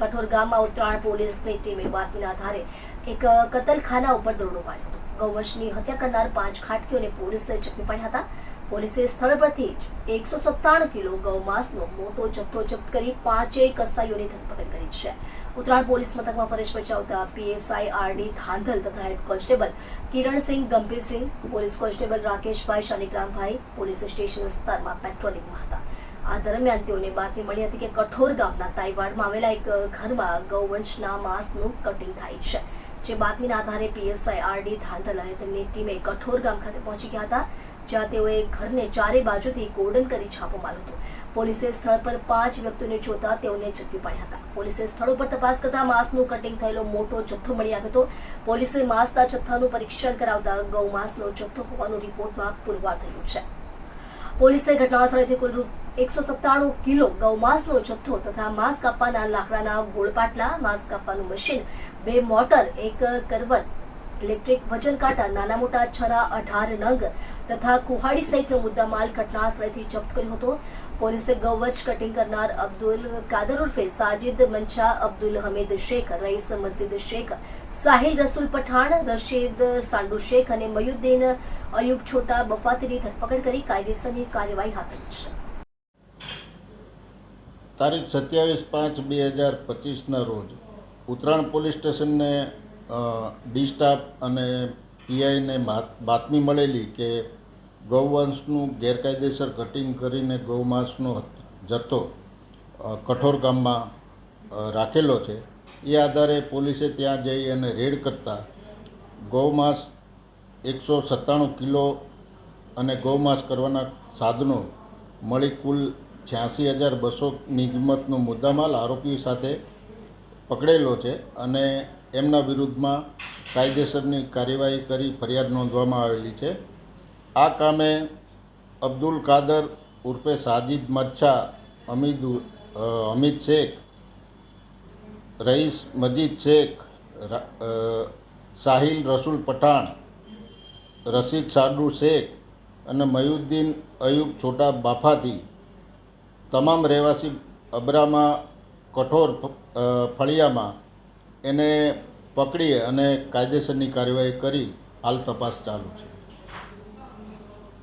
કઠોર ગામમાં ઉત્તરાયણ પોલીસની ટીમે બાતમીના આધારે એક કતલખાના ઉપર દરોડો પાડ્યો હતો. ગૌવંશની હત્યા કરનાર પાંચ ખાટકીઓને પોલીસે ઝડપી પાડ્યા હતા. પોલીસે સ્થળ પરથી જ એકસો સત્તાણું કિલો ગૌમાંસનો મોટો જથ્થો જપ્ત કરી પાંચેય કસાઈઓની ધરપકડ કરી છે. ઉત્તરાયણ પોલીસ મથકમાં ફરજ બજાવતા પીએસઆઈ આરડી ધાંધલ તથા head constable Kiransinh, Gambhirsinh, police constable Rakeshbhai, Shaligrambhai, police station વિસ્તારમાં પેટ્રોલિંગમાં હતા. આ દરમિયાન તેઓને બાતમી મળી હતી કે કઠોર ગામના તાઈવાડમાં આવેલા એક ઘરમાં ગૌવંશના માંસનું કટિંગ થાય છે. જે બાતમીના આધારે પીએસઆઈ આરડી ધાંધલ અને તેમની ટીમે કઠોર ગામ ખાતે પહોંચી ગયા હતા, જ્યાં તેઓએ ઘરને ચારે બાજુથી કોર્ડન કરી છાપો માર્યો હતો. પોલીસે સ્થળ પર પાંચ વ્યક્તિઓને જોતા તેઓને ઝડપી પાડ્યા હતા. પોલીસે સ્થળ ઉપર તપાસ કરતા માંસનું કટિંગ થયેલો મોટો જથ્થો મળી આવ્યો હતો. પોલીસે માંસના જથ્થાનું પરીક્ષણ કરાવતા ગૌ માંસનો જથ્થો હોવાનું રિપોર્ટમાં પુરવાર થયું છે. પોલીસે ઘટના સ્થળેથી કુલ એકસો સત્તાણું કિલો ગૌમાંસનો જથ્થો તથા માંસ કાપવાના લાકડાના ગોળપાટલા, માંસ કાપવાનું મશીન, બે મોટર, એક કરવત, ઇલેક્ટ્રિક વજન કાંટા નાના મોટા છરા, અઢાર નંગ તથા કુહાડી સહિતનો મુદ્દામાલ ઘટના સ્થળેથી જપ્ત કર્યો હતો. પોલીસે ગૌવંશ કટિંગ કરનાર અબ્દુલ કાદર ઉર્ફે સાજિદ મંચા અબ્દુલ હમીદ શેખ, રઈસ મસ્જિદ શેખ, સાહિલ રસુલ પઠાણ, રશીદ સાંડુ શેખ અને મયુદ્દીન અયુબ છોટા બફાતીની ધરપકડ કરી કાયદેસરની કાર્યવાહી હાથ ધરી છે. તારીખ સત્યાવીસ પાંચ બે હજાર પચીસના રોજ ઉત્તરાયણ પોલીસ સ્ટેશનને ડી સ્ટાફ અને પીઆઈને બાતમી મળેલી કે ગૌવંશનું ગેરકાયદેસર કટિંગ કરીને ગૌમાંસનો જથ્થો કઠોર ગામમાં રાખેલો છે. એ આધારે પોલીસે ત્યાં જઈ અને રેડ કરતા ગૌમાંસ એકસો સત્તાણું કિલો અને ગૌમાંસ કરવાના સાધનો મળી કુલ છ્યાસી હજાર બસોની કિંમતનો મુદ્દામાલ આરોપી સાથે પકડેલો છે અને એમના વિરુદ્ધમાં કાયદેસરની કાર્યવાહી કરી ફરિયાદ નોંધવામાં આવેલી છે. આ કામે અબ્દુલ કાદર ઉર્ફે સાજિદ મચ્છા, અમિદ અમિત શેખ, રઈસ મજીદ શેખ સાહિલ રસુલ પઠાણ, રશીદ સાડુ શેખ અને મયુદ્દીન અયુબ છોટા બાફાથી તમામ રહેવાસી અબરામાં કઠોર ફળિયામાં એને પકડી અને કાયદેસરની કાર્યવાહી કરી. હાલ તપાસ ચાલુ છે.